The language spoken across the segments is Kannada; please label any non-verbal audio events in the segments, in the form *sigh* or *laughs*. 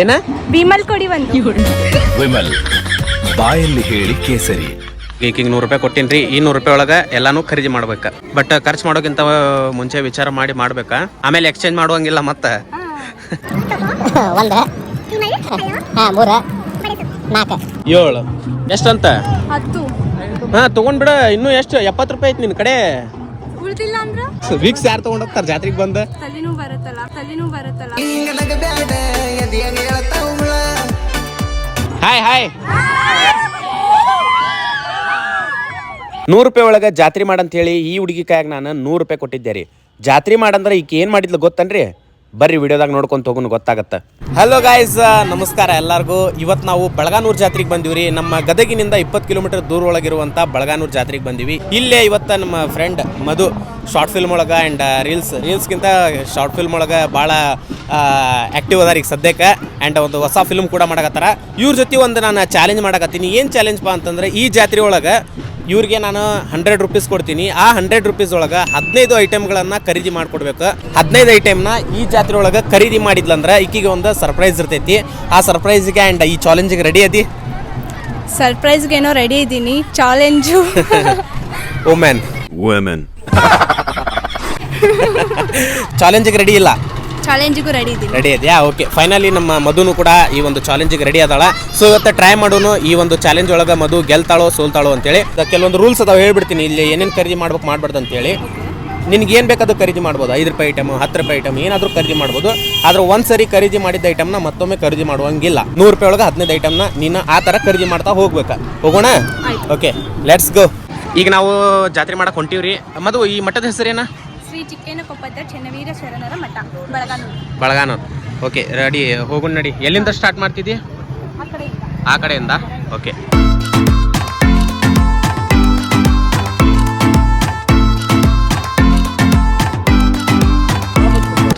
ಏನ? ವಿಮಲ್ ಕೊಡಿ ಒಂದು. ವಿಮಲ್ ಬಾಯಲ್ಲಿ ಹೇಳಿ ಕೇಸರಿ. ಈಕಿಗೆ ನೂರು ರೂಪಾಯಿ ಕೊಟ್ಟಿನ್ರಿ ಈ ನೂರು ರೂಪಾಯಿ ಒಳಗೆ ಎಲ್ಲಾನು ಖರೀದಿ ಮಾಡ್ಬೇಕ. ಬಟ್ ಖರ್ಚು ಮಾಡೋಕ್ಕಿಂತ ಮುಂಚೆ ವಿಚಾರ ಮಾಡಿ ಮಾಡ್ಬೇಕಾ. ಆಮೇಲೆ ಎಕ್ಸ್ಚೇಂಜ್ ಮಾಡುವಂಗಿಲ್ಲ ಮತ್ತೆ. ಒಂದ ಹಾ ಮೂರ ನಾಲ್ಕು. ಏಳು ಎಷ್ಟಂತ? ಹತ್ತು. ಹಾ ತಗೊಂಡ್ಬಿಡ ಇನ್ನೂ ಎಷ್ಟು ಎಪ್ಪತ್ತು ರೂಪಾಯಿ ಐತಿ ನಿನ್ನ ಕಡೆ. ಉಳ್ದಿಲ್ಲ ಅಂದ್ರ? ವೀಕ್ಸ್ ಯಾರು ತಗೊಂಡೋಗ್ತಾರ ಜಾತ್ರೆಗೆ ಬಂದ? ತಲೆನೂ ಬರುತ್ತಲ್ಲ ತಲೆನೂ ಬರುತ್ತಲ್ಲ. ಹಾಯ್ ಹಾಯ್ ನೂರು ರೂಪಾಯಿ ಒಳಗೆ ಜಾತ್ರೆ ಮಾಡಂತ ಹೇಳಿ ಈ ಹುಡುಗಿ ಕೈಯಾಗ ನಾನು ನೂರು ರೂಪಾಯಿ ಕೊಟ್ಟಿದ್ದೆ ರೀ. ಜಾತ್ರೆ ಮಾಡಂದ್ರೆ ಈಕೆ ಏನು ಮಾಡಿದ್ಲು ಗೊತ್ತನ್ರಿ? ಬರ್ರಿ ವಿಡಿಯೋದಾಗ ನೋಡ್ಕೊಂತ ಹೋಗೋನು ಗೊತ್ತಾಗತ್ತೆ. ಹಲೋ ಗಾಯ್ಸ್ ನಮಸ್ಕಾರ ಎಲ್ಲರಿಗೂ. ಇವತ್ತು ನಾವು ಬಳಗಾನೂರ್ ಜಾತ್ರೆಗೆ ಬಂದಿವ್ರಿ. ನಮ್ಮ ಗದಗಿನಿಂದ ಇಪ್ಪತ್ತು ಕಿಲೋಮೀಟರ್ ದೂರ ಒಳಗಿರುವಂಥ ಬಳಗಾನೂರ್ ಜಾತ್ರೆಗೆ ಬಂದಿವಿ. ಇಲ್ಲೇ ಇವತ್ತು ನಮ್ಮ ಫ್ರೆಂಡ್ ಮಧು ಶಾರ್ಟ್ ಫಿಲ್ಮ್ ಒಳಗೆ ಆ್ಯಂಡ್ ರೀಲ್ಸ್ ರೀಲ್ಸ್ಗಿಂತ ಶಾರ್ಟ್ ಫಿಲ್ಮ್ ಒಳಗೆ ಭಾಳ ಆ್ಯಕ್ಟಿವ್ ಅದಾರ ಈಗ ಸದ್ಯಕ್ಕೆ. ಆ್ಯಂಡ್ ಒಂದು ಹೊಸ ಫಿಲ್ಮ್ ಕೂಡ ಮಾಡಕತ್ತಾರ. ಇವ್ರ ಜೊತೆ ಒಂದು ನಾನು ಚಾಲೆಂಜ್ ಮಾಡಕತ್ತೀನಿ. ಏನು ಚಾಲೆಂಜ್ ಪಾ ಅಂತಂದ್ರೆ ಈ ಜಾತ್ರೆ ಒಳಗೆ ಇವ್ರಿಗೆ ನಾನು ಹಂಡ್ರೆಡ್ ರುಪೀಸ್ ಕೊಡ್ತೀನಿ. ಆ ಹಂಡ್ರೆಡ್ ರುಪೀಸ್ ಒಳಗೆ ಹದಿನೈದು ಐಟಮ್ಗಳನ್ನು ಖರೀದಿ ಮಾಡಿಕೊಡ್ಬೇಕು. ಹದಿನೈದು ಐಟಮ್ನ ಈ ಜಾತ್ರೆ ಒಳಗೆ ಖರೀದಿ ಮಾಡಿದ್ಲಂದ್ರೆ ಈಕಿಗೆ ಒಂದು ಸರ್ಪ್ರೈಸ್ ಇರ್ತೈತಿ. ಆ ಸರ್ಪ್ರೈಸ್ಗೆ ಆ್ಯಂಡ್ ಈ ಚಾಲೆಂಜಿಗೆ ರೆಡಿ ಅದಿ? ಸರ್ಪ್ರೈಸ್ಗೆ ಏನೋ ರೆಡಿ ಇದ್ದೀನಿ ಚಾಲೆಂಜು ಓಮ್ಯಾನ್ ವುಮೆನ್ ಚಾಲೆಂಜಿಗೆ ರೆಡಿ ಇಲ್ಲ? ಚಾಲೆಂಜಿಗೂ ರೆಡಿ ಇದ್ದೀನಿ ರೆಡಿ ಇದೆಯಾ? ಓಕೆ ಫೈನಲಿ ನಮ್ಮ ಮಧುನು ಕೂಡ ಈ ಒಂದು ಚಾಲೆಂಜಿಗೆ ರೆಡಿ ಅದಾಳ. ಸೊ ಇವತ್ತು ಟ್ರೈ ಮಾಡೋನು ಈ ಒಂದು ಚಾಲೆಂಜ್ ಒಳಗೆ ಮಧು ಗೆಲ್ತಾಳೋ ಸೋಲ್ತಾಳೋ ಅಂತೇಳಿ. ಹೇಳಿ ಕೆಲವೊಂದು ರೂಲ್ಸ್ ಅದಾವ ಹೇಳ್ಬಿಡ್ತೀನಿ. ಇಲ್ಲಿ ಏನೇನು ಖರೀದಿ ಮಾಡ್ಬೇಕು ಮಾಡ್ಬಾರ್ದು ಅಂತೇಳಿ. ನಿನ್ಗೆ ಏನು ಬೇಕಾದ್ರೂ ಖರೀದಿ ಮಾಡ್ಬೋದು. ಐದು ರೂಪಾಯಿ ಐಟಮ್ ಹತ್ತು ರೂಪಾಯಿ ಐಟಮ್ ಏನಾದರೂ ಖರೀದಿ ಮಾಡ್ಬೋದು. ಆದ್ರೆ ಒಂದು ಸರಿ ಖರೀದಿ ಮಾಡಿದ ಐಟಮ್ನ ಮತ್ತೊಮ್ಮೆ ಖರೀದಿ ಮಾಡುವಂಗಿಲ್ಲ. ನೂರು ರೂಪಾಯಿ ಒಳಗೆ ಹದಿನೈದು ಐಟಮ್ನ ನೀನು ಆ ಥರ ಖರೀದಿ ಮಾಡ್ತಾ ಹೋಗ್ಬೇಕಾ. ಹೋಗೋಣ? ಓಕೆ ಲೆಟ್ಸ್ ಗೋ ಈಗ ನಾವು ಜಾತ್ರೆ ಮಾಡಕ್ಕೆ ಹೊಂಟೀವ್ರಿ. ಮಧು ಈ ಮಠದ ಹೆಸರೇನ? ಶ್ರೀ ಚಿಕ್ಕೇನಕೊಪ್ಪದ ಚೆನ್ನವೀರ ಶರಣರ ಮಠ ಬಳಗಾನೂರು. ಬಳಗಾನೂರು. ಓಕೆ ರೆಡಿ ಹೋಗೋಣ ನಡಿ. ಎಲ್ಲಿಂದ ಸ್ಟಾರ್ಟ್ ಮಾಡ್ತಿದ್ದಿ? ಆ ಕಡೆ ಆ ಕಡೆಯಿಂದ? ಓಕೆ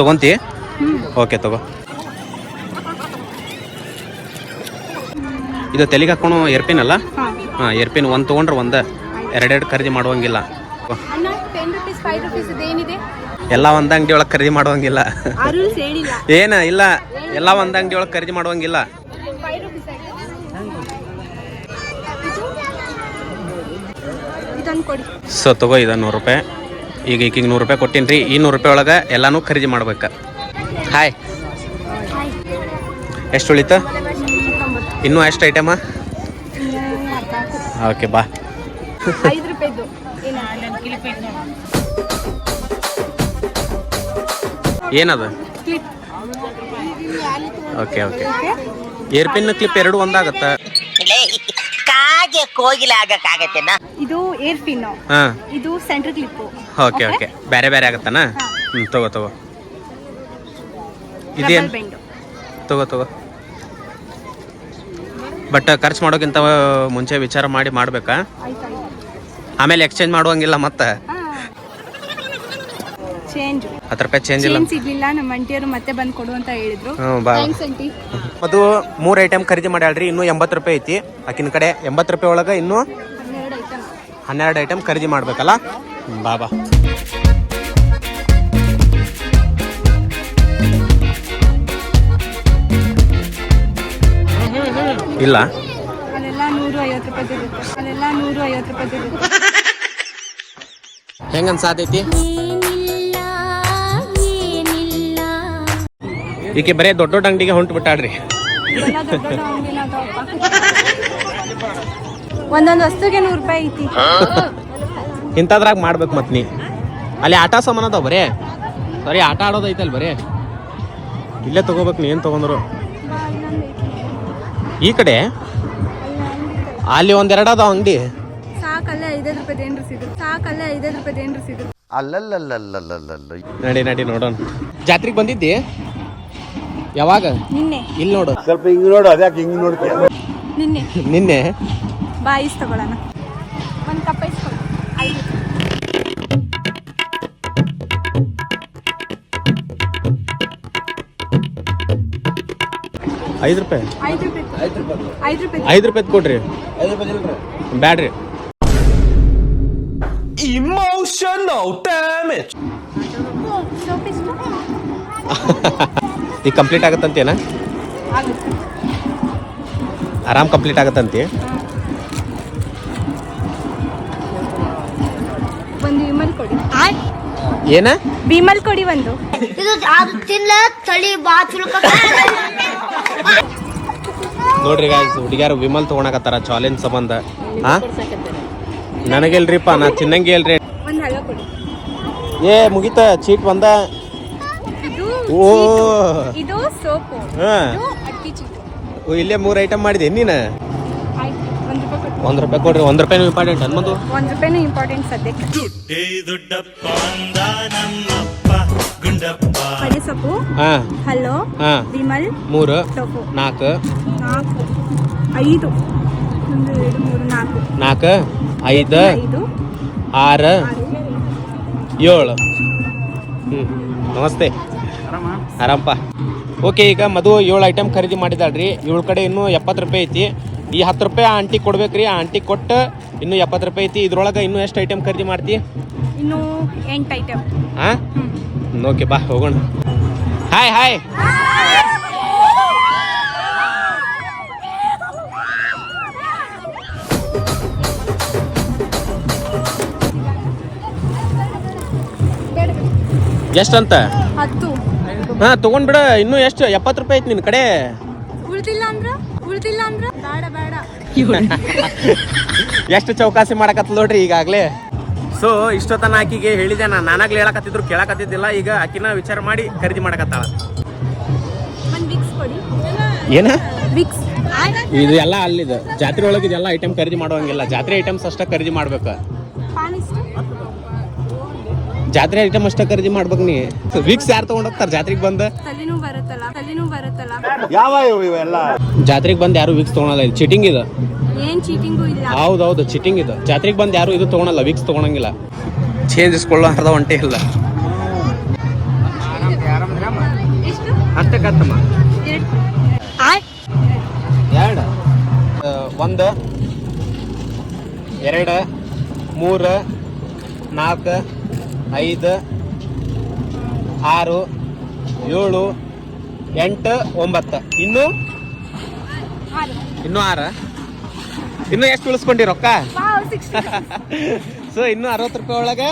ತಗೊಂತಿ? ಓಕೆ ತಗೋ. ಇದು ತೆಲಿಗೆ ಹಾಕೊಂಡು ಏರ್ಪಿನ್ ಅಲ್ಲ ಹಾಂ ಏರ್ಪಿನ್ ಒಂದು ತೊಗೊಂಡ್ರೆ ಒಂದು. ಎರಡೆರಡು ಖರೀದಿ ಮಾಡುವಂಗಿಲ್ಲ. ಎಲ್ಲ ಒಂದ್ ಅಂಗಡಿ ಒಳಗೆ ಖರೀದಿ ಮಾಡುವಂಗಿಲ್ಲ. ಏನ ಇಲ್ಲ. ಎಲ್ಲ ಒಂದ್ ಅಂಗಡಿ ಒಳಗೆ ಖರೀದಿ ಮಾಡುವಂಗಿಲ್ಲ. ಸೊ ತಗೋ ಇದ ನೂರು ರೂಪಾಯಿ. ಈಗ ಈಕಿಗೆ ನೂರು ರೂಪಾಯಿ ಕೊಟ್ಟಿನ್ರಿ. ಈ ನೂರು ರೂಪಾಯಿ ಒಳಗೆ ಎಲ್ಲಾನು ಖರೀದಿ ಮಾಡ್ಬೇಕು. ಹಾಯ್ ಎಷ್ಟು ಉಳಿತ? ಇನ್ನೂ ಎಷ್ಟು ಐಟಮ? ಓಕೆ ಬಾ. ಏನದು? Clip okay okay hairpin clip ಎರಡು ಒಂದಾಗತ್ತ? ಕಾಗೆ ಕೋಗಿಲೆ ಆಗಕ್ಕಾಗತ್ತೇನ? ಇದು ಏರ್ ಪಿನ್ ಹಾಂ. ಇದು ಸೆಂಟರ್ ಕ್ಲಿಪ್ಪು ಓಕೆ ಓಕೆ ಬೇರೆ ಬೇರೆ ಆಗತ್ತನ? ಹ್ಞೂ ತಗೋ ತಗೋ. ಇದೇನು? ಬೆಂಡು ತಗೋ ತಗೋ. ಬಟ್ ಖರ್ಚು ಮಾಡೋಕ್ಕಿಂತ ಮುಂಚೆ ವಿಚಾರ ಮಾಡಿ ಮಾಡ್ಬೇಕಾ? ಆಮೇಲೆ ಎಕ್ಸ್ಚೇಂಜ್ ಮಾಡುವಂಗಿಲ್ಲ ಮತ್ತೆ? ಚೇಂಜ್ ಹತ್ತು ರೂಪಾಯಿ ಚೇಂಜ್ ಇಲ್ಲ. ಚೇಂಜ್ ಸಿಗ್ಲಿಲ್ಲ ನಮ್ಮ ಅಂಟಿಯರು ಮತ್ತೆ ಬಂದು ಕೊಡು ಅಂತ ಹೇಳಿದ್ರು. ಬಾ. ಥ್ಯಾಂಕ್ಸ್ ಅಂಟಿ ಅದು ಮೂರು ಐಟಮ್ ಖರೀದಿ ಮಾಡ್ಯಾಳ್ರಿ ಇನ್ನೂ ಎಂಬತ್ತು ರೂಪಾಯಿ ಐತಿ. ಆಕಿನ ಕಡೆ ಎಂಬತ್ತು ರೂಪಾಯಿ ಒಳಗೆ ಇನ್ನೂ ಹನ್ನೆರಡು ಐಟಮ್ ಹನ್ನೆರಡು ಐಟಮ್ ಖರೀದಿ ಮಾಡ್ಬೇಕಲ್ಲ? ಹ್ಮ್, ಬಾ ಬಾ. ಇಲ್ಲ. ಅಲ್ಲೆಲ್ಲ ನೂರು ಐವತ್ತು ರೂಪಾಯಿ ಅಲ್ಲೆಲ್ಲ ನೂರು ಐವತ್ತು ರೂಪಾಯಿ ಇರುತ್ತೆ ಅನ್ಸಾತೈತಿ ಸಾತೈತಿ ಈಕೆ ಬರೇ ದೊಡ್ಡ ದೊಡ್ಡ ಅಂಗಡಿಗೆ ಹೊಂಟು ಬಿಟ್ಟಾಡ್ರಿ ಎಲ್ಲ ದೊಡ್ಡ ದೊಡ್ಡ ಅಂಗಡಿನ ಅದಾವಪ್ಪ ಒಂದೊಂದು ವಸ್ತುಗೆ ನೂರು ರೂಪಾಯಿ ಐತಿ. ಇಂಥದ್ರಾಗ ಮಾಡ್ಬೇಕು ಮತ್ ನೀ. ಅಲ್ಲಿ ಆಟ ಸಾಮಾನು ಅದಾವ ಬರೇ. ಸರಿ ಆಟ ಆಡೋದೈತಲ್ ಬರೇ. ಇಲ್ಲೇ ತಗೋಬೇಕು ನೀ ಏನು ತಗೊಂಡ್ರು? ಈ ಕಡೆ ಅಲ್ಲಿ ಒಂದೆರಡು ಅದಾವ ಅಂಗಡಿ. ಸಾಕಲ್ಲೇ ಐದೈದು ರೂಪಾಯಿ ಏನ್ರು ಸಿಗುತ್ತೆ ಸಾಕಲ್ಲೇ ಐದೈದು ರೂಪಾಯಿ ಏನ್ರು ಸಿಗುತ್ತೆ ಅಲ್ಲಲ್ಲಲ್ಲಲ್ಲಲ್ಲಲ್ಲ ನಡಿ ನಡಿ ನೋಡೋಣ. ಜಾತ್ರೆಗೆ ಬಂದಿದ್ದಿ? ಯಾವಾಗ? ನಿನ್ನೆ. ಇಲ್ಲಿ ನೋಡು. ಸ್ವಲ್ಪ ಹಿಂಗ್ ನೋಡು ಅದ್ಯಾಕೆ ಹಿಂಗ್ ನೋಡ್ತೀಯ? ನಿನ್ನೆ. ನಿನ್ನೆ? ಬಾಯಿಸ್ ಐಸ್ ತಗೊಳ್ಳೋಣ. ಒಂದು ಕಪ್ ಐಸ್ ಐದು. ಐದು ರೂಪಾಯಿ? ಐದು ರೂಪಾಯಿ ಐದು ರೂಪಾಯಿ ಐದು ರೂಪಾಯಿ ಕೊಡ್ರಿ. ಬ್ಯಾಡ್ರಿ. Soap damage. ಈಗ ಕಂಪ್ಲೀಟ್ ಆಗತ್ತಂತೇನ ಆಗುತ್ತೆ ಆರಾಮ್ ಕಂಪ್ಲೀಟ್ ಆಗತ್ತಂತೆ? ಒಂದು ವಿಮಲ್ ಕೊಡಿ. ಏನ? ವಿಮಲ್ ಕೊಡಿ ಒಂದು. ಇದು ಅದು ತಿನ್ಲ ಚುಲ್ಕ ನೋಡ್ರಿ ಗಾಯ್ಸ್ ಹುಡುಗ್ಯಾರು ವಿಮಲ್ ತಗೊಳಕತ್ತಾರ ಚಾಲೆಂಜ್ ಸಂಬಂಧ. ಹಾ ನನಗೆಲ್ರಿಪ್ಪ ನಾ ತಿನ್ನಂಗೆ ಇಲ್ರಿ ಏ ಮುಗಿತ ಚೀಟ್ ಬಂದ? ಇದು ಓ. ಚೀಟು. ಇದು ಸೋಪು. ಹಾ. ಇದು ಅಕ್ಕಿ ಓ, ಇಲ್ಲೇ ಮೂರು ಐಟಮ್ ಮಾಡಿದೆ ನೀನು? ಒಂದು ರೂಪಾಯಿ ಕೊಟ್ಟು. ಒಂದ್ ರೂಪಾಯಿ ಕೊಡ್ರಿ ಒಂದ್ ರೂಪಾಯಿ ಇಂಪಾರ್ಟೆಂಟ್ ಅನ್ಮದು ಒಂದು ರೂಪಾಯಿನೂ ಇಂಪಾರ್ಟೆಂಟ್ ಸದ್ಯಕ್ಕೆ. ಗುಂಡಪ್ಪ. ಸೊಪ್ಪು. ಹಾ. ಹಲೋ. ಹಾ. ವಿಮಲ್. ಮೂರು ಸೊಪ್ಪು. ನಾಲ್ಕು. ನಾಲ್ಕು. ಐದು. ಒಂದು ಎರಡು ಮೂರು ನಾಲ್ಕು. ನಾಲ್ಕು ಐದು ಐದು. ಆರು. ಏಳು. ಹ್ಞೂ ನಮಸ್ತೆ. ಆರಾಮಪ್ಪ ಓಕೆ ಈಗ ಮಧು ಏಳು ಐಟಮ್ ಖರೀದಿ ಮಾಡಿದಾಳ್ರಿ ಏಳು ಕಡೆ ಇನ್ನೂ ಎಪ್ಪತ್ತು ರೂಪಾಯಿ ಐತಿ. ಈ ಹತ್ತು ರೂಪಾಯಿ ಆ ಆಂಟಿ ಕೊಡ್ಬೇಕ್ರಿ. ಆ ಆಂಟಿ ಕೊಟ್ಟು ಇನ್ನೂ ಎಪ್ಪತ್ತು ರೂಪಾಯಿ ಐತಿ. ಇದ್ರೊಳಗೆ ಇನ್ನೂ ಎಷ್ಟು ಐಟಮ್ ಖರೀದಿ ಮಾಡ್ತಿ? ಇನ್ನು ಎಂಟು ಐಟಮ್ ಹಾಂ ಓಕೆ ಬಾ ಹೋಗೋಣ. ಹಾಯ್ ಹಾಯ್ ಎಷ್ಟಂತ ಅಂತ? ಹಾ ತಗೊಂಡ್ಬಿಡ. ಇನ್ನು ಎಷ್ಟು? ಎಪ್ಪತ್ತು ರೂಪಾಯಿ ಐತಿ ನಿನ್ನ ಕಡೆ. ಉಳ್ದಿಲ್ಲ ಅಂದ್ರ? ಉಳ್ದಿಲ್ಲ ಅಂದ್ರ? ಬೇಡ ಬೇಡ. *laughs* ಎಷ್ಟು ಚೌಕಾಸಿ ಮಾಡಕತ್ ನೋಡ್ರಿ ಈಗಾಗಲೇ. ಸೊ ಇಷ್ಟೊತ್ತನ ಆಕಿಗೆ ಹೇಳಿದೆ ನಾನು ನಾನಾಗ್ಲೇ ಹೇಳಕತ್ತಿದ್ರು ಕೇಳಕತ್ತಿದ್ದಿಲ್ಲ. ಈಗ ಆಕಿನ ವಿಚಾರ ಮಾಡಿ ಖರೀದಿ ಮಾಡಕತ್ತಾಳ. ಏನ? ವಿಕ್ಸ್ ಇದು ಎಲ್ಲ ಅಲ್ಲಿದು. ಜಾತ್ರೆ ಒಳಗೆ ಇದೆಲ್ಲ ಐಟಮ್ ಖರೀದಿ ಮಾಡುವಂಗಿಲ್ಲ. ಜಾತ್ರೆ ಐಟಮ್ಸ್ ಅಷ್ಟೇ ಖರೀದಿ ಮಾಡ್ಬೇಕು. ಎಷ್ಟು ಜಾತ್ರೆ ಐಟಮ್ ಅಷ್ಟೇ ಖರೀದಿ ಮಾಡ್ಬೇಕು ನೀ. ವಿಕ್ಸ್ ಯಾರು ತಗೊಂಡೋಗ್ತಾರೆ? ಜಾತ್ರೆಗೆ ಬಂದ? ತಲೆನೂ ಬರುತ್ತಲ್ಲ ತಲೆನೂ ಬರುತ್ತಲ್ಲ. ಯಾವ ಇವು ಇವೆಲ್ಲ? ಜಾತ್ರೆಗೆ ಬಂದು ಯಾರು ವಿಕ್ಸ್ ತಗೊಳಲ್ಲ. ಇದು ಚೀಟಿಂಗ್ ಇದು. ಏನ್ ಚೀಟಿಂಗು ಇಲ್ಲ. ಹೌದೌದು ಚೀಟಿಂಗ್ ಇದು. ಜಾತ್ರೆಗೆ ಬಂದು ಯಾರು ಇದು ತಗೊಳಲ್ಲ ವಿಕ್ಸ್ ತೊಗೊಳಂಗಿಲ್ಲ. ಚೇಂಜ್ ಇಸ್ಕೊಳ್ಳೋ ಅರ್ಧ ಒಂಟೆ ಇಲ್ಲ. ಎಷ್ಟು? ಅಷ್ಟೇ ಕತ್ತಮ್ಮ ನಾಲ್ಕ ಎರಡು ಒಂದು ಎರಡು ಮೂರು ನಾಲ್ಕು ಐದು ಆರು ಏಳು ಎಂಟು ಒಂಬತ್ತು. ಇನ್ನು? ಇನ್ನು ಆರ. ಇನ್ನು ಎಷ್ಟು ಉಳಿಸ್ಕೊಂಡಿ ರೊಕ್ಕ? ಸೊ *laughs* ಇನ್ನು ಅರವತ್ತು ರೂಪಾಯಿ ಒಳಗೆ?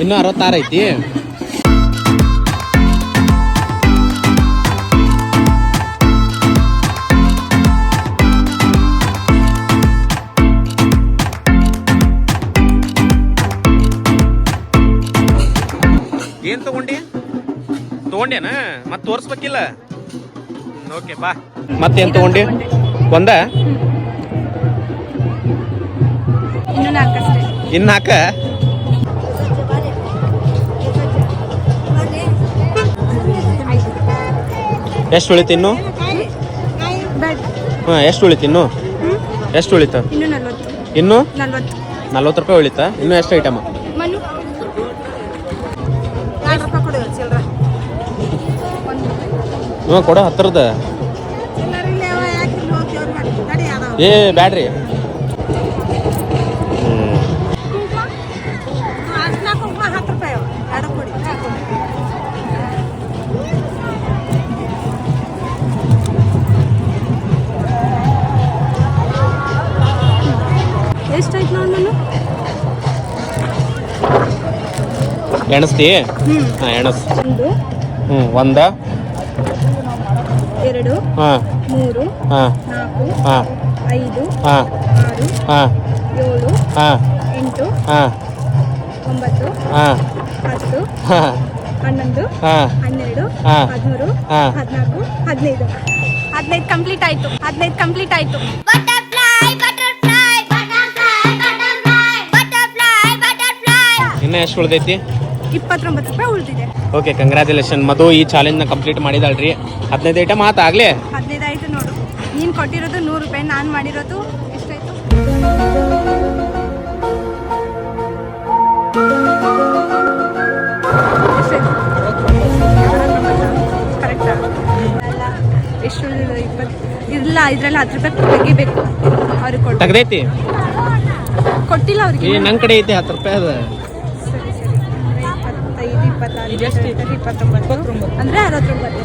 ಇನ್ನೂ ಅರವತ್ತಾರು ಐತಿ? ಏನ್ ತಗೊಂಡಿ? ತಗೊಂಡೇನ ಮತ್ತೆ ತೋರಿಸ್ಬೇಕಿಲ್ಲ? ಓಕೆ ಬಾ. ಮತ್ತೇನು ತಗೊಂಡಿ? ಒಂದ? ಇನ್ನು ಹಾಕ ಎಷ್ಟು ಉಳಿತು ಇನ್ನು? ಹಾಂ ಎಷ್ಟು ಉಳಿತು ಇನ್ನು? ಎಷ್ಟು ಉಳಿತು? ಇನ್ನು ನಲ್ವತ್ತು. ರೂಪಾಯಿ ಉಳಿತಾ? ಇನ್ನು ಎಷ್ಟು ಐಟಮ್? ಹ್ಞೂ ಕೊಡೋ ಹತ್ತಿರದ ಏ ಬ್ಯಾಡ್ರಿ. ಎಷ್ಟಾಯ್ತು ನೋಡಿ ನಾನು ಎಣಸ್ತಿ? ಹಾಂ ಎಣಸ್. ಒಂದು. ಹ್ಞೂ ಒಂದ. ಎರಡು ಹಾಂ. ಮೂರು ಹಾಂ. ನಾಲ್ಕು ಹಾಂ. ಐದು ಹಾಂ. ಆರು ಹಾಂ. ಏಳು ಹಾಂ. ಎಂಟು ಹಾಂ. ಒಂಬತ್ತು ಹಾಂ. ಹತ್ತು ಹಾಂ. ಹನ್ನೊಂದು ಹಾಂ. ಹನ್ನೆರಡು ಹಾ. ಹದಿಮೂರು ಹಾ. ಹದಿನಾಲ್ಕು ಹದಿನೈದು. ಹದಿನೈದು ಕಂಪ್ಲೀಟ್ ಆಯ್ತು. ಹದಿನೈದು ಕಂಪ್ಲೀಟ್ ಆಯ್ತು. ಇನ್ನು ಎಷ್ಟು ಉಳ್ದೈತಿ? ಇಪ್ಪತ್ತೊಂಬತ್ತು ರೂಪಾಯಿ ಉಳಿದಿದೆ. ಓಕೆ ಕಂಗ್ರ್ಯಾಚುಲೇಷನ್ ಮಧು ಈ ಚಾಲೆಂಜ್ನ ಕಂಪ್ಲೀಟ್ ಮಾಡಿದಾಳ್ರಿ ಹದಿನೈದು ಐಟಮ್ ಆತ ಆಗ್ಲೇ? ಹದಿನೈದು ಆಯ್ತು ನೋಡು. ನೀನು ಕೊಟ್ಟಿರೋದು ನೂರು ರೂಪಾಯಿ ನಾನು ಮಾಡಿರೋದು ಎಷ್ಟಾಯ್ತು? ಕರೆಕ್ಟಾ ಎಷ್ಟು ಇಪ್ಪತ್ತು ಇಲ್ಲ ಇದ್ರಲ್ಲಿ ಹತ್ತು ರೂಪಾಯಿ ತೆಗಿಬೇಕು. ಅವ್ರಿಗೆ ಕೊಟ್ಟು ತೆಗ್ದೈತಿ? ಕೊಟ್ಟಿಲ್ಲ ಅವ್ರಿಗೆ. ನನ್ನ ಕಡೆ ಐತಿ ಹತ್ತು ರೂಪಾಯಿ ಅದ. ಸರಿ ಸರಿ ಅಂದ್ರೆ ಇಪ್ಪತ್ತೈದು ಇಪ್ಪತ್ತಾರು ಇಪ್ಪತ್ತೊಂಬತ್ತು. ಅಂದರೆ ಅರವತ್ತೊಂಬತ್ತು.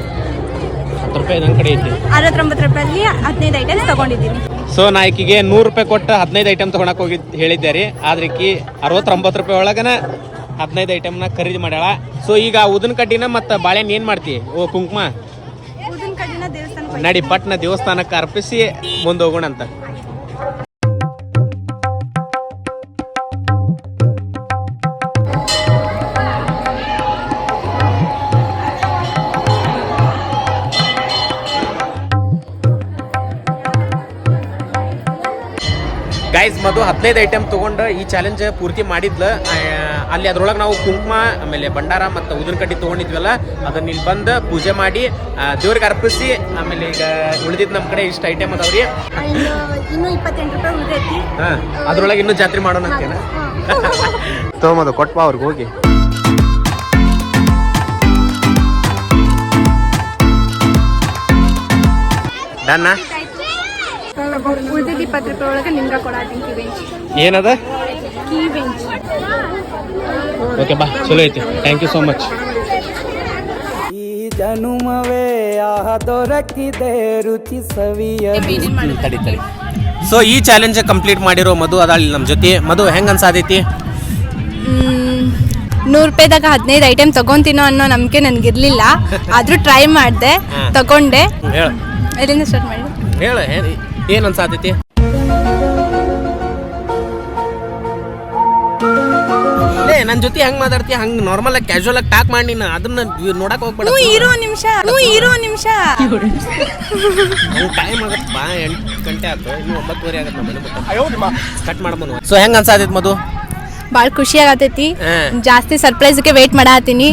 ಹತ್ತು ರೂಪಾಯಿ ನನ್ನ ಕಡೆ ಐತಿ. ಅರವತ್ತೊಂಬತ್ತು ರೂಪಾಯಲ್ಲಿ ಹದಿನೈದು ಐಟಮ್ಸ್ ತಗೊಂಡಿದ್ದೀನಿ. ಸೊ ನಾ ಈಕಿಗೆ ನೂರು ರೂಪಾಯಿ ಕೊಟ್ಟು ಹದಿನೈದು ಐಟಮ್ ತೊಗೊಳಕ್ ಹೋಗಿ ಹೇಳಿದ್ದೆ ರೀ ಆದ್ರೆ ಈಕಿ ಅರವತ್ತೊಂಬತ್ತು ರೂಪಾಯಿ ಒಳಗನ ಹದಿನೈದು ಐಟಮ್ನ ಖರೀದಿ ಮಾಡ್ಯಾಳ. ಸೊ ಈಗ ಉದಿನ ಕಡ್ಡಿನ ಮತ್ತು ಬಾಳೆಹಣ್ಣು ಏನು ಮಾಡ್ತಿ? ಓ ಕುಂಕುಮ. ನಡಿ ಪಟ್ನ ದೇವಸ್ಥಾನಕ್ಕೆ ಅರ್ಪಿಸಿ ಮುಂದೆ ಗೈಸ್ ಮದು ಹದಿನೈದು ಐಟಮ್ ತೊಗೊಂಡು ಈ ಚಾಲೆಂಜ್ ಪೂರ್ತಿ ಮಾಡಿದ್ಲ. ಅಲ್ಲಿ ಅದ್ರೊಳಗೆ ನಾವು ಕುಂಕುಮ ಆಮೇಲೆ ಭಂಡಾರ ಮತ್ತು ಉದಿನ ಕಡ್ಡಿ ತೊಗೊಂಡಿದ್ವಲ್ಲ ಅದನ್ನ ಇಲ್ಲಿ ಬಂದು ಪೂಜೆ ಮಾಡಿ ದೇವ್ರಿಗೆ ಅರ್ಪಿಸಿ ಆಮೇಲೆ ಈಗ ಉಳಿದಿದ್ದು ನಮ್ಮ ಕಡೆ ಇಷ್ಟು ಐಟಮ್ ಅದಾವ್ರಿ ಅದ್ರೊಳಗೆ ಇನ್ನೂ ಜಾತ್ರೆ ಮಾಡೋಣ ಅಂತೇನ *laughs* ತೊಗೊಂಬೋದು ಕೊಟ್ಬಾ ಅವ್ರಿಗೆ ಹೋಗಿ. ಡನ್ನ ಉಳಿದಿದ್ದು ಇಪ್ಪತ್ತು ರೂಪಾಯಿ ಒಳಗೆ ನಿಮ್ಗೆ ಕೊಡಾತೀನಿ ಕೀ ಬೆಂಚ್ ಏನದ? ಕೀ ಓಕೆ ಬಾ ಚಲೋ ಐತಿ. ಥ್ಯಾಂಕ್ ಯು ಸೋ ಮಚ್ ಈ ಜನುಮವೇ ಆಹ ದೊರಕಿದೆ ರುಚಿ ಸವಿಯ ತಡಿ ತಡಿ. ಸೊ ಈ ಚಾಲೆಂಜ್ ಕಂಪ್ಲೀಟ್ ಮಾಡಿರೋ ಮಧು ಅದಾಳಿ ನಮ್ಮ ಜೊತೆ. ಮಧು ಹೆಂಗ್ ಅನ್ಸಾದೈತಿ ನೂರು ರೂಪಾಯಿದಾಗ ಹದಿನೈದು ಐಟಮ್ ತಗೊಂತೀನೋ ಅನ್ನೋ ನಂಬಿಕೆ ಇರಲಿಲ್ಲ ಆದರೂ ಟ್ರೈ ಮಾಡಿದೆ ತಗೊಂಡೆ. ಹೇಳ. ಎಲ್ಲಿಂದ ಸ್ಟಾರ್ಟ್ ಮಾಡಿ ಹೇಳ. ಏನ್ ಅನ್ಸಾತೈತಿ ಏ ನನ್ನ ಜೊತೆ ಹೆಂಗ್ ಮಾತಾಡ್ತಿ? ಹಂಗ್ ನಾರ್ಮಲ್ ಆಗಿ ಕ್ಯಾಶುವಲ್ ಆಗಿ ಟಾಕ್ ಮಾಡಿ ನೀನು. ಅದನ್ನ ನೋಡಕ್ ಹೋಗ್ಬೇಡ. ಹ್ಞೂ ಇರೋ ನಿಮಿಷ. ಹ್ಞೂ ಇರೋ ನಿಮಿಷ. ಹಂಗ್ ಟೈಮ್ ಆಗತ್ತೆ ಬಾ ಎಂಟು ಗಂಟೆ ಆಯ್ತು ಇನ್ನು ಒಂಬತ್ತುವರೆ ಆಗತ್ತೆ ನಮ್ಮ ಮನೆ ಕಟ್ ಮಾಡ್ಬೋದು ಸೊ ಹೆಂಗ್ ಅನ್ಸಾತೈತಿ ಮಧು? ಭಾಳ ಖುಷಿ ಆಗತೈತಿ. ಜಾಸ್ತಿ ಸರ್ಪ್ರೈಸ್ಗೆ ವೇಟ್ ಮಾಡತ್ತೀನಿ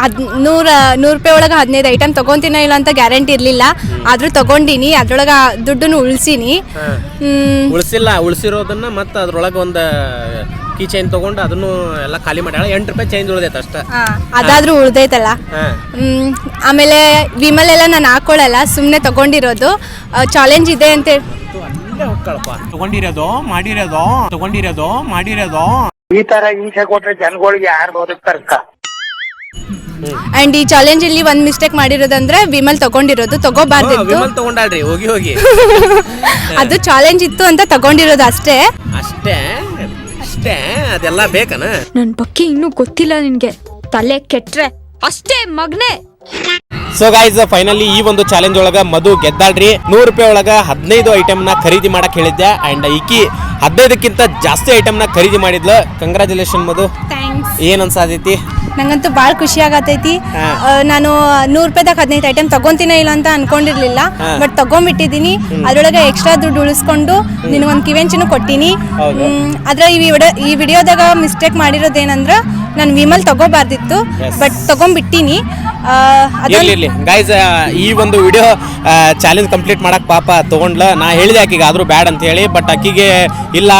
ಹದ್ ನೂರ ನೂರು ರೂಪಾಯಿ ಒಳಗೆ ಹದಿನೈದು ಐಟಮ್ ತಗೊಂತೀನ ಇಲ್ಲ ಅಂತ ಗ್ಯಾರಂಟಿ ಇರಲಿಲ್ಲ. ಆದರೂ ತಗೊಂಡಿನಿ ಅದ್ರೊಳಗೆ ದುಡ್ಡನ್ನು ಉಳಿಸೀನಿ. ಉಳಿಸಿಲ್ಲ ಉಳಿಸಿರೋದನ್ನ ಮತ್ತೆ ಅದ್ರೊಳಗೆ ಒಂದು ಕೀ ಚೈನ್ ತಗೊಂಡು ಅದನ್ನು ಎಲ್ಲ ಖಾಲಿ ಮಾಡ್ಯಾಳ. ಎಂಟು ರೂಪಾಯಿ ಚೇಂಜ್ ಉಳಿದೈತೆ ಅಷ್ಟ. ಅದಾದ್ರೂ ಉಳ್ದೈತಲ್ಲ. ಹ್ಮ್, ಆಮೇಲೆ ವಿಮಲ್ ಎಲ್ಲ ನಾನು ಹಾಕೊಳ್ಳಲ್ಲ ಸುಮ್ಮನೆ ತಗೊಂಡಿರೋದು. ಚಾಲೆಂಜ್ ಇದೆ ಅಂತ ತಗೊಂಡಿರೋದು ಮಾಡಿರೋದು ತಗೊಂಡಿರೋದು ಮಾಡಿರೋದು. ಈ ತರ ಹಿಂಸೆ ಕೊಟ್ರೆ ಜನಗಳಿಗೆ ಯಾರು ಬದುಕ್ತಾರಕ್ಕ ಅಂಡ್ ಈ ಚಾಲೆಂಜ್ ಇಲ್ಲಿ ಒಂದ್ ಮಿಸ್ಟೇಕ್ ಮಾಡಿರೋದಂದ್ರೆ ವಿಮಲ್ ತಗೊಂಡಿರೋದು ತಗೋಬಾರ್ದಿತ್ತು. ವಿಮಲ್ ತಗೊಂಡಾಳ್ರಿ ಹೋಗಿ ಹೋಗಿ. *laughs* ಅದು ಚಾಲೆಂಜ್ ಇತ್ತು ಅಂತ ತಗೊಂಡಿರೋದು ಅಷ್ಟೇ. ಅಷ್ಟೇ ಅಷ್ಟೇ ಅದೆಲ್ಲ ಬೇಕನ? ನನ್ ಬಗ್ಗೆ ಇನ್ನೂ ಗೊತ್ತಿಲ್ಲ ನಿನ್ಗೆ. ತಲೆ ಕೆಟ್ರೆ. ಅಷ್ಟೇ ಮಗ್ನೆ. ಸೊ ಗೈಸ್ ಫೈನಲಿ ಈ ಒಂದು ಚಾಲೆಂಜ್ ಒಳಗ ಮಧು ಗೆದ್ದಾಳ್ರಿ. ನೂರು ರೂಪಾಯಿ ಒಳಗ ಹದಿನೈದು ಐಟಮ್ನ ಖರೀದಿ ಮಾಡಕ್ ಹೇಳಿದ್ದೆ. ಅಂಡ್ ಈಕಿ ಹದಿನೈದಕ್ಕಿಂತ ಜಾಸ್ತಿ ಐಟಮ್ನ ಖರೀದಿ ಮಾಡಿದ್ಲು. ಕಂಗ್ರಾಚುಲೇಷನ್ ಮಧು. ಥ್ಯಾಂಕ್ಸ್ ಏನ್ ಅನ್ಸಾದೈತಿ ನಂಗಂತೂ ಭಾಳ ಖುಷಿ ಆಗತೈತಿ. ನಾನು ನೂರು ರೂಪಾಯಿದಾಗ ಹದಿನೈದು ಐಟಮ್ ತಗೊಂತೀನ ಇಲ್ಲ ಅಂತ ಅನ್ಕೊಂಡಿರ್ಲಿಲ್ಲ. ಬಟ್ ತಗೊಂಡ್ಬಿಟ್ಟಿದ್ದೀನಿ ಅದ್ರೊಳಗೆ ಎಕ್ಸ್ಟ್ರಾ ದುಡ್ಡು ಉಳಿಸ್ಕೊಂಡು ನಿನಗೊಂದು ಕಿವೆಂಚನು ಕೊಟ್ಟಿನಿ. ಅದ್ರ ಈ ಈ ವಿಡಿಯೋದಾಗ ಮಿಸ್ಟೇಕ್ ಮಾಡಿರೋದೇನಂದ್ರ ನಾನು ವಿಮಲ್ ತಗೋಬಾರ್ದಿತ್ತು. ಬಟ್ ತಗೊಂಡ್ಬಿಟ್ಟಿನಿ ಇರ್ಲಿ ಗೈಸ್ ಈ ಒಂದು ವಿಡಿಯೋ ಚಾಲೆಂಜ್ ಕಂಪ್ಲೀಟ್ ಮಾಡಕ್ ಪಾಪ ತಗೊಂಡ್ಲ. ನಾ ಹೇಳಿದೆ ಆಕಿಗೆ ಆದ್ರೂ ಬ್ಯಾಡ್ ಅಂತ ಹೇಳಿ. ಬಟ್ ಆಕಿಗೆ ಇಲ್ಲ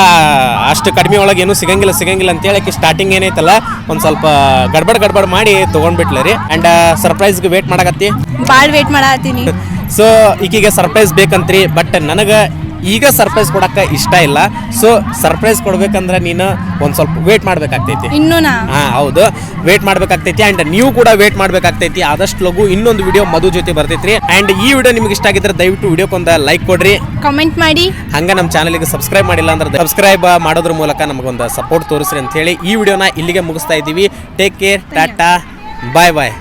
ಅಷ್ಟು ಕಡಿಮೆ ಒಳಗೆ ಏನು ಸಿಗಂಗಿಲ್ಲ ಸಿಗಂಗಿಲ್ಲ ಅಂತ ಹೇಳಿ ಆಕಿ ಸ್ಟಾರ್ಟಿಂಗ್ ಏನೈತಲ್ಲ ಒಂದ್ ಸ್ವಲ್ಪ ಗಡ್ಬಡ್ ಗಡ್ಬಡ್ ಮಾಡಿ ತಗೊಂಡ್ಬಿಟ್ಲ ರೀ. ಅಂಡ್ ಸರ್ಪ್ರೈಸ್ಗೆ ವೇಟ್ ಮಾಡಕತ್ತಿ? ಭಾಳ ವೇಟ್ ಮಾಡತ್ತೀನಿ ಸೊ ಈಕಿಗೆ ಸರ್ಪ್ರೈಸ್ ಬೇಕಂತ್ರಿ ಬಟ್ ನನಗೆ ಈಗ ಸರ್ಪ್ರೈಸ್ ಕೊಡಕ್ಕೆ ಇಷ್ಟ ಇಲ್ಲ. ಸೊ ಸರ್ಪ್ರೈಸ್ ಕೊಡ್ಬೇಕಂದ್ರೆ ನೀನು ಒಂದು ಸ್ವಲ್ಪ ವೇಟ್ ಮಾಡ್ಬೇಕಾಗ್ತೈತಿ. ಇನ್ನೂ ಹಾ ಹೌದು. ವೇಟ್ ಮಾಡ್ಬೇಕಾಗ್ತೈತಿ ಆ್ಯಂಡ್ ನೀವು ಕೂಡ ವೇಟ್ ಮಾಡ್ಬೇಕಾಗ್ತೈತಿ. ಆದಷ್ಟು ಲಘು ಇನ್ನೊಂದು ವಿಡಿಯೋ ಮಧು ಜೊತೆ ಬರ್ತೈತಿ ಆ್ಯಂಡ್ ಈ ವಿಡಿಯೋ ನಿಮ್ಗೆ ಇಷ್ಟ ಆಗಿದ್ರೆ ದಯವಿಟ್ಟು ವಿಡಿಯೋಕ್ಕೊಂದು ಲೈಕ್ ಕೊಡ್ರಿ. ಕಮೆಂಟ್ ಮಾಡಿ. ಹಂಗೆ ನಮ್ಮ ಚಾನಲಿಗೆ ಸಬ್ಸ್ಕ್ರೈಬ್ ಮಾಡಿಲ್ಲ ಅಂದ್ರೆ ಸಬ್ಸ್ಕ್ರೈಬ್ ಮಾಡೋದ್ರ ಮೂಲಕ ನಮಗೊಂದು ಸಪೋರ್ಟ್ ತೋರಿಸ್ರಿ ಅಂತ ಹೇಳಿ ಈ ವಿಡಿಯೋನ ಇಲ್ಲಿಗೆ ಮುಗಿಸ್ತಾ ಇದ್ದೀವಿ. Take care tata bye bye